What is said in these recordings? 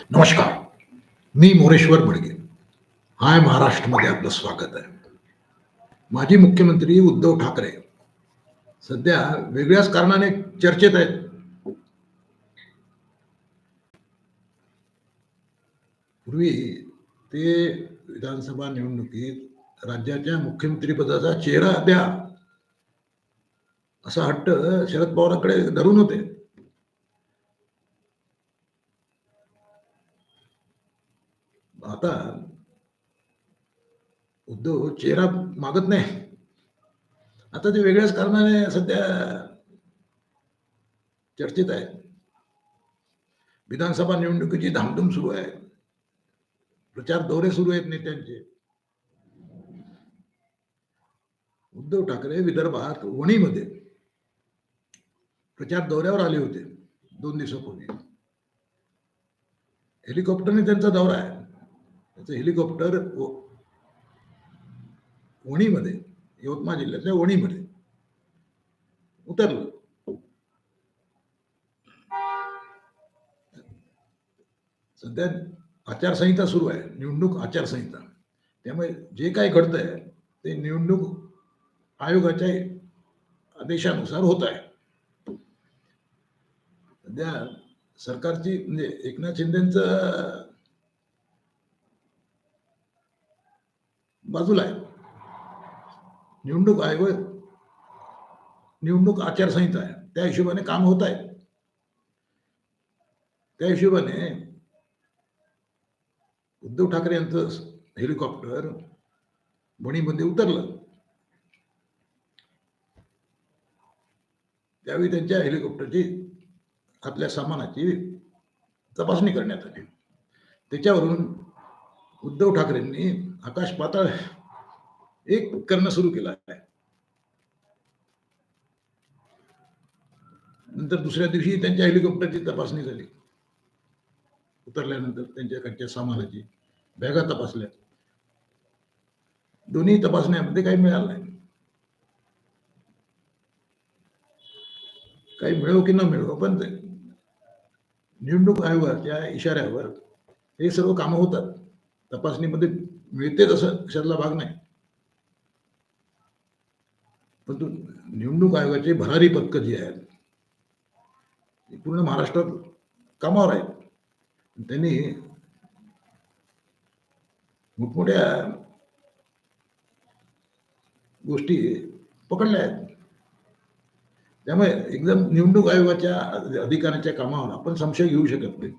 नमस्कार. मी मोरेश्वर बडगे. हाय महाराष्ट्रमध्ये आपलं स्वागत आहे. माजी मुख्यमंत्री उद्धव ठाकरे सध्या वेगळ्याच कारणाने चर्चेत आहेत. पूर्वी ते विधानसभा निवडणुकीत राज्याच्या मुख्यमंत्रीपदाचा चेहरा द्या असा हट्ट शरद पवारांकडे धरून होते. उद्धव चेहरा मागत नाही. आता ते वेगळ्याच कारणाने सध्या चर्चेत आहे विधानसभा निवडणुकीची धामधूम सुरू आहे. प्रचार दौरे सुरू आहेत नेत्यांचे. उद्धव ठाकरे विदर्भात वणीमध्ये प्रचार दौऱ्यावर आले होते दोन दिवसापूर्वी हेलिकॉप्टरने त्यांचा दौरा आहे. त्याचं हेलिकॉप्टर वणीमध्ये यवतमाळ जिल्ह्यातल्या वणीमध्ये उतरलं. सध्या आचारसंहिता सुरू आहे निवडणूक आचारसंहिता. त्यामुळे जे काही घडतंय ते निवडणूक आयोगाच्या आदेशानुसार होत आहे. सध्या सरकारची म्हणजे एकनाथ शिंदेचं बाजूला आहे. निवडणूक आयोग निवडणूक आचारसंहिता आहे. त्या हिशोबाने काम होत आहे. त्या हिशोबाने उद्धव ठाकरे यांचं हेलिकॉप्टर बणीमध्ये उतरलं. त्यावेळी त्यांच्या हेलिकॉप्टरची आपल्या सामानाची तपासणी करण्यात आली. त्याच्यावरून उद्धव ठाकरेंनी आकाश पाताळ एक करणं सुरू केलं आहे. नंतर दुसऱ्या दिवशी त्यांच्या हेलिकॉप्टरची तपासणी झाली. उतरल्यानंतर त्यांच्याकडच्या सामानाची बॅगा तपासल्या. दोन्ही तपासण्यामध्ये काही मिळालं नाही. काही मिळो की न मिळो पण ते निवडणूक आयोगाच्या इशाऱ्यावर हे सर्व कामं होतात. तपासणीमध्ये मिळते तसं कशातला भाग नाही. परंतु निवडणूक आयोगाचे भरारी पथकं जी आहेत ती पूर्ण महाराष्ट्रात कामावर आहेत. त्यांनी मोठमोठ्या गोष्टी पकडल्या आहेत. त्यामुळे एकदम निवडणूक आयोगाच्या अधिकाऱ्यांच्या कामावर आपण संशय घेऊ शकत नाही.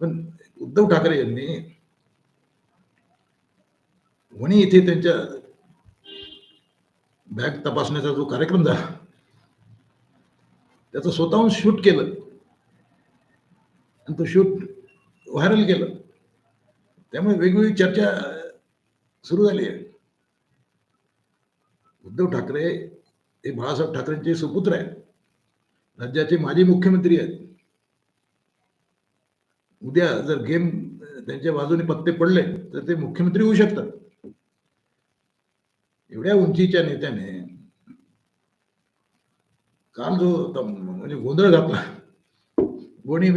पण उद्धव ठाकरे यांनी वणी इथे त्यांच्या बॅग तपासण्याचा जो कार्यक्रम झाला त्याचं स्वतःहून शूट केलं. आणि तो शूट व्हायरल केलं. त्यामुळे वेगवेगळी चर्चा सुरू झाली आहे. उद्धव ठाकरे हे बाळासाहेब ठाकरेंचे सुपुत्र आहेत. राज्याचे माजी मुख्यमंत्री आहेत. उद्या जर गेम त्यांच्या बाजूने पत्ते पडले तर ते मुख्यमंत्री होऊ शकतात. एवढ्या उंचीच्या नेत्याने काल जो म्हणजे गोंधळ घातला गोणी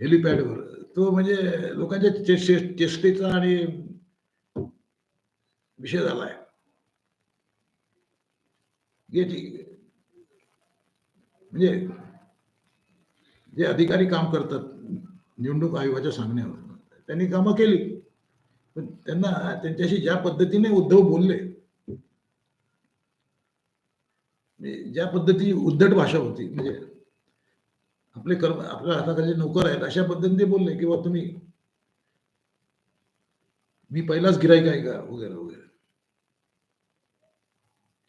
हेलिपॅडवर तो म्हणजे लोकांच्या चेष्टेचा आणि विषय झाला आहे म्हणजे जे अधिकारी काम करतात निवडणूक आयोगाच्या सांगण्यावर त्यांनी कामं केली. पण त्यांना त्यांच्याशी ज्या पद्धतीने उद्धव बोलले म्हणजे ज्या पद्धती उद्धट भाषा होती म्हणजे आपले कर्म आपल्या हाताखाली नोकर आहेत अशा पद्धतीने ते बोलले किंवा तुम्ही मी पहिलाच गिराईक आहे का? वगैरे वगैरे.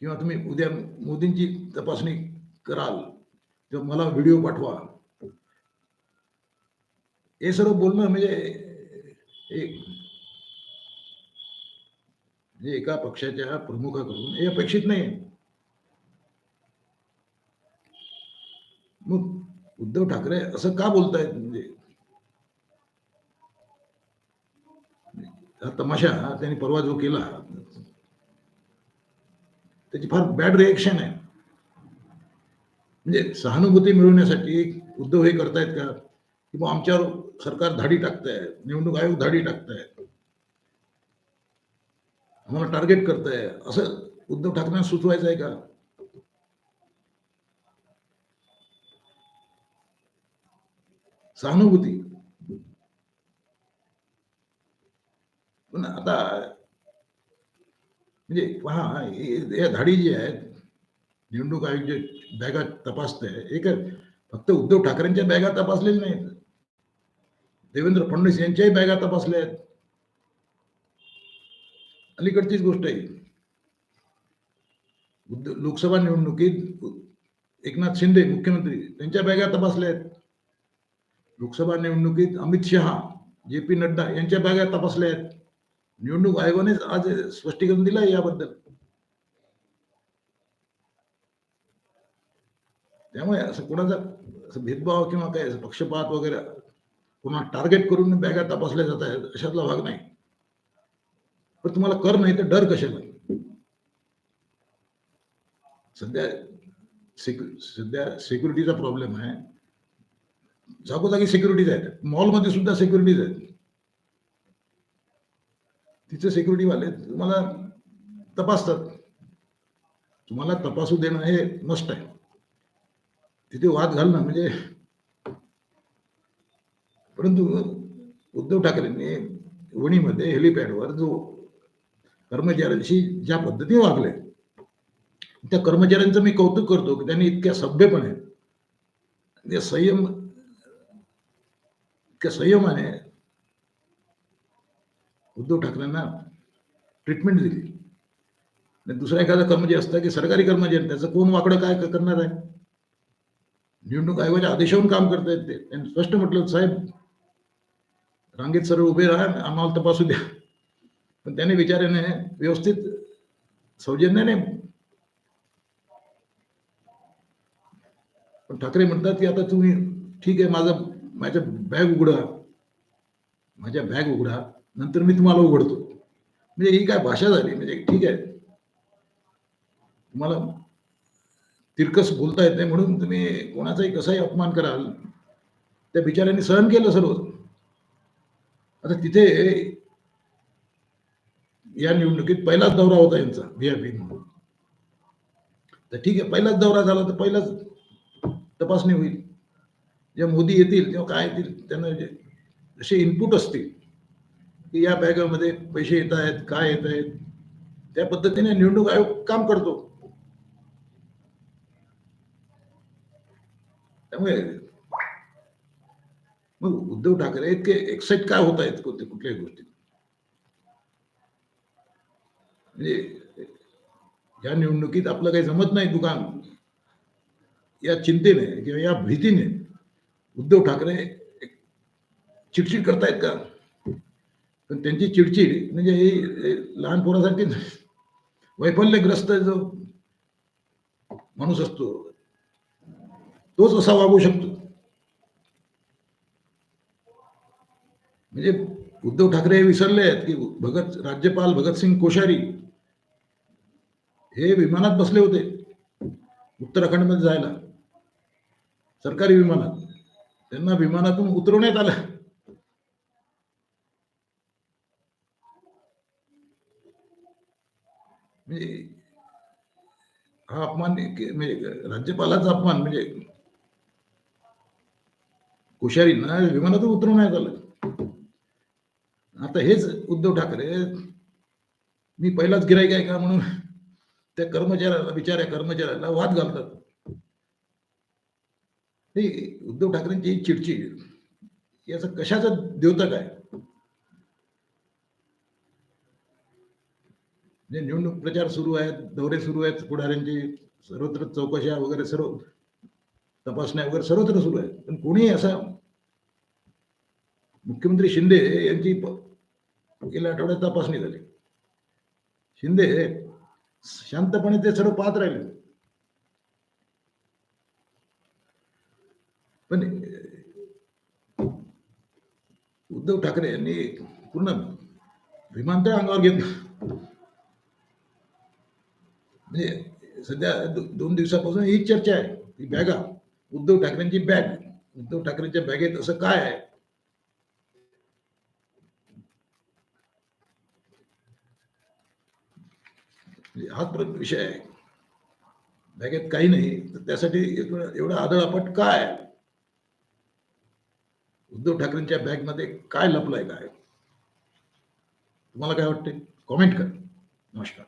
किंवा तुम्ही उद्या मोदींची तपासणी कराल किंवा मला व्हिडिओ पाठवा. हे सर्व बोलणं म्हणजे एक म्हणजे एका पक्षाच्या प्रमुखाकडून हे अपेक्षित नाही. मग उद्धव ठाकरे असं का बोलतायत म्हणजे? हा तमाशा त्यांनी परवा जो केला त्याची फार बॅड रिएक्शन आहे. म्हणजे सहानुभूती मिळवण्यासाठी उद्धव हे करतायत का? किंवा आमच्यावर सरकार धाडी टाकतायत निवडणूक आयोग धाडी टाकतंय आम्हाला टार्गेट करताय. असं उद्धव ठाकरेंना सुचवायचं आहे का? सहानुभूती. पण आता म्हणजे पहा हे- या धाडी जी आहेत निवडणूक आयोग जे बॅगा तपासतंय. एक फक्त उद्धव ठाकरेंच्या बॅगा तपासलेल्या नाहीत. देवेंद्र फडणवीस यांच्याही बॅगा तपासल्या आहेत. अलीकडचीच गोष्ट आहे. लोकसभा निवडणुकीत एकनाथ शिंदे मुख्यमंत्री त्यांच्या बॅगा तपासल्या आहेत. लोकसभा निवडणुकीत अमित शहा जे पी नड्डा यांच्या बॅगा तपासल्या आहेत. निवडणूक आयोगाने आज स्पष्टीकरण दिलं आहे याबद्दल. त्यामुळे असं कोणाचा असं भेदभाव किंवा काय असं पक्षपात वगैरे कोणा टार्गेट करून बॅगा तपासल्या जात आहेत अशातला भाग नाही. पण तुम्हाला कर नाही तर डर कशाला? सध्या सध्या सिक्युरिटीचा प्रॉब्लेम आहे. जागोजागी सिक्युरिटीज आहेत. मॉलमध्ये सुद्धा सिक्युरिटीज आहेत. तिथे सिक्युरिटी वाले तुम्हाला तपासतात. तुम्हाला तपासू देणं हे मस्ट आहे. तिथे वाद घालणं म्हणजे परंतु उद्धव ठाकरेंनी वणीमध्ये हेलिपॅडवर जो कर्मचाऱ्यांशी ज्या पद्धतीने वागले त्या कर्मचाऱ्यांचं मी कौतुक करतो की त्यांनी इतक्या सभ्यपणे ते संयम इतक्या संयमाने उद्धव ठाकरेंना ट्रीटमेंट दिली. आणि दुसरा एखादा कर्मचारी असता की सरकारी कर्मचारी त्याचं कोण वाकडं काय करणार आहे? निवडणूक आयोगाच्या आदेशावरून काम करतायत ते. त्यांनी स्पष्ट म्हटलं साहेब रांगेत सर्व उभे राहा आम्हाला तपासू द्या. पण त्याने विचाराने व्यवस्थित सौजन्याने पण ठाकरे म्हणतात की आता तुम्ही ठीक आहे माझं माझ्या बॅग उघडा. माझ्या बॅग उघडा नंतर मी तुम्हाला उघडतो. म्हणजे ही काय भाषा झाली? म्हणजे ठीक आहे. तुम्हाला तिरकस बोलता येत नाही म्हणून तुम्ही कोणाचाही कसाही अपमान कराल. त्या बिचाऱ्यांनी सहन केलं सर्व आता तिथे या निवडणुकीत पहिलाच दौरा होता यांचा व्हीआयपी म्हणून. तर ठीक आहे पहिलाच दौरा झाला तर पहिलाच तपासणी होईल. जेव्हा मोदी येतील तेव्हा काय येतील त्यांना जे इनपुट असतील की या बॅगामध्ये पैसे येत आहेत काय येत आहेत त्या पद्धतीने निवडणूक आयोग काम करतो. त्यामुळे मग उद्धव ठाकरे इतके एक्साइट काय होत आहेत कोणते कुठल्याही गोष्टी म्हणजे या निवडणुकीत आपलं काही जमत नाही दुकान. या चिंतेने किंवा या भीतीने उद्धव ठाकरे चिडचिड करतायत का? पण त्यांची चिडचिड म्हणजे ही हे लहान पोरासाठी वैफल्यग्रस्त जो माणूस असतो तोच असा वागू शकतो. म्हणजे उद्धव ठाकरे हे विसरले आहेत की भगत राज्यपाल भगतसिंग कोश्यारी हे विमानात बसले होते. उत्तराखंडमध्ये जायला. सरकारी विमानात. त्यांना विमानातून उतरवण्यात आलं. म्हणजे हा अपमान म्हणजे राज्यपालाचा अपमान म्हणजे कोश्यारींना विमानातून उतरवण्यात आलं. आता हेच उद्धव ठाकरे मी पहिलाच गिराईक आहे का म्हणून? त्या कर्मचाऱ्याला बिचाऱ्या कर्मचाऱ्याला वाद घालतात. हे उद्धव ठाकरेंची चिडचिड याचं कशाच द्योतक आहे? म्हणजे निवडणूक प्रचार सुरू आहेत दौरे सुरू आहेत पुढाऱ्यांची सर्वत्र चौकशा वगैरे सर्व तपासण्या वगैरे सर्वत्र सुरू आहेत. पण कोणी असा मुख्यमंत्री शिंदे यांची गेल्या आठवड्यात तपासणी झाली. शिंदे शांतपणे ते सर्व पाहत राहिले. पण उद्धव ठाकरे यांनी पूर्ण विमानतळ अंगावर घेतलं. म्हणजे सध्या दो- दोन दिवसापासून ही चर्चा आहे. ही बॅगा उद्धव ठाकरेंची बॅग. उद्धव ठाकरेंच्या बॅगेत असं काय आहे म्हणजे हाच प्रश्न विषय आहे. बॅगेत काही नाही तर त्यासाठी एवढा आदळापट काय? उद्धव ठाकरेंच्या बॅगमध्ये काय लपलंय काय? तुम्हाला काय वाटते कॉमेंट करा. नमस्कार.